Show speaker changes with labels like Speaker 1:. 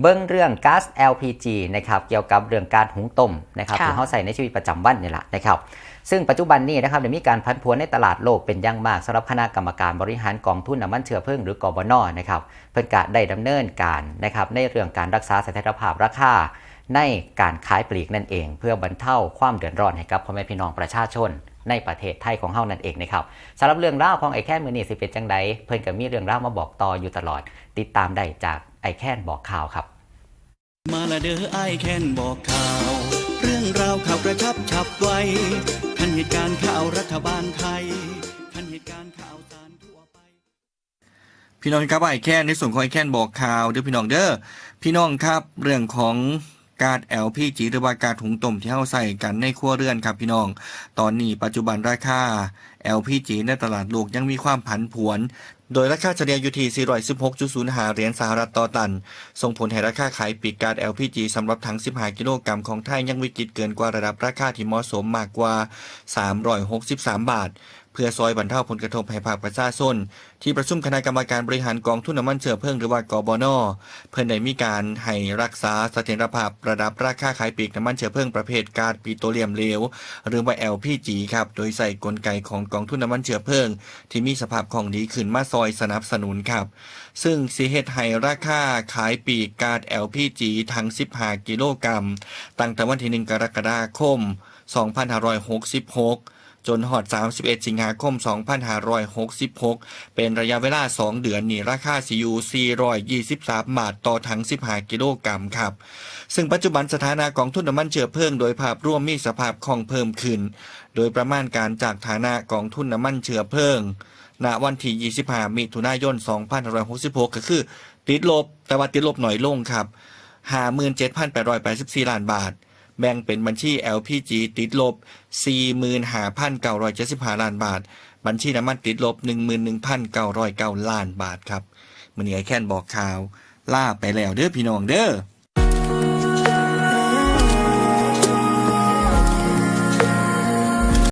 Speaker 1: เบิ้งเรื่องก๊าซ LPG นะครับเกี่ยวกับเรื่องการหุงต้มนะครับ
Speaker 2: ค่ะ
Speaker 1: ที่เขาใส่ในชีวิตประจำวันนี่แหละนะครับซึ่งปัจจุบันนี้นะครับได้มีการพันผวนในตลาดโลกเป็นอย่างมากสำหรับคณะกรรมการบริหารกองทุนน้ำมันเชื้อเพลิงหรือกบนนะครับเพิ่นกะได้ดำเนินการนะครับในเรื่องการรักษาเสถียรภาพราคาในการขายปลีกนั่นเอง เพื่อบรรเทาความเดือดร้อนให้กับพ่อแม่พี่น้องประชาชน ในประเทศไทยของเฮานั่นเองนะครับสำหรับเรื่องราวของไอแคนมือนี่สิเป็นจังใดเพิ่นก็มีเรื่องราวมาบอกต่ออยู่ตลอด ติดตามได้จากไอแคนบอกข่าวครับ
Speaker 3: มาละเด้อไอายแค้นบอกข่าว เรื่องราวข่าวกระชับฉับไวทันเหตุการณ์ข่าวรัฐบาลไทยทันเหตุการณ์ข่าวสารทั่วไป
Speaker 4: พี่น้องครับไอแคนในส่วนของไอแคนบอกข่าวเด้อพี่น้องเด้อพี่น้องครับเรื่องของ การ LPG หรือว่าการถุงต้มที่เฮาใส่กันในครัวเรือนครับพี่น้อง ตอนนี้ปัจจุบันราคา LPG ในตลาดโลกยังมีความผันผวน โดยราคาเฉลี่ยอยู่ที่ 416.05 เหรียญสหรัฐต่อตัน ส่งผลให้ราคาขายปลีกการ LPG สำหรับถัง 15 กิโลกรัมของไทยยังวิกฤตเกินกว่าระดับราคาที่เหมาะสมมากกว่า 363 บาท เพื่อซอยบรรเทาผลกระทบให้ภาคประชาชนที่ประชุมคณะกรรมการบริหารกองทุนน้ำมันเชื้อเพลิงหรือว่ากบนเพื่อได้มีการให้รักษาเสถียรภาพระดับราคาขายปลีกน้ำมันเชื้อเพลิงประเภทก๊าซปิโตรเลียมเหลวหรือว่า LPG ครับโดยใส่กลไกของกองทุนน้ำมันเชื้อเพลิง ที่มีสภาพคล่องดีขึ้นมาซอยสนับสนุนครับ ซึ่งสีเหตุให้ราคาขายปลีกก๊าซ LPG ทั้ง 15 กิโลกรัมตั้งแต่วันที่ 1 กรกฎาคม 2566 จนหอด 31 สิงหาคม 2566 เป็นระยะเวลา 2 เดือนนี่ราคาซียู423 บาทต่อถัง 15 กิโลกรัมครับ ซึ่งปัจจุบันสถานะกองทุนน้ำมันเชื้อเพลิงโดยภาพรวมมีสภาพคล่องเพิ่มขึ้น โดยประมาณการจากฐานะกองทุนน้ำมันเชื้อเพลิงณวันที่ 25 มิถุนายน 2566 ก็คือ ติดลบแต่ว่าติดลบหน่อยลงครับ 57,884 ล้านบาท แบ่งเป็นบัญชี LPG ติดลบ 45,975ล้านบาท บัญชีน้ำมันติดลบ 11,909ล้านบาทครับ มือนี้ไอแคนบอกข่าว ล่าไปแล้วเด้อพี่น้องเด้อ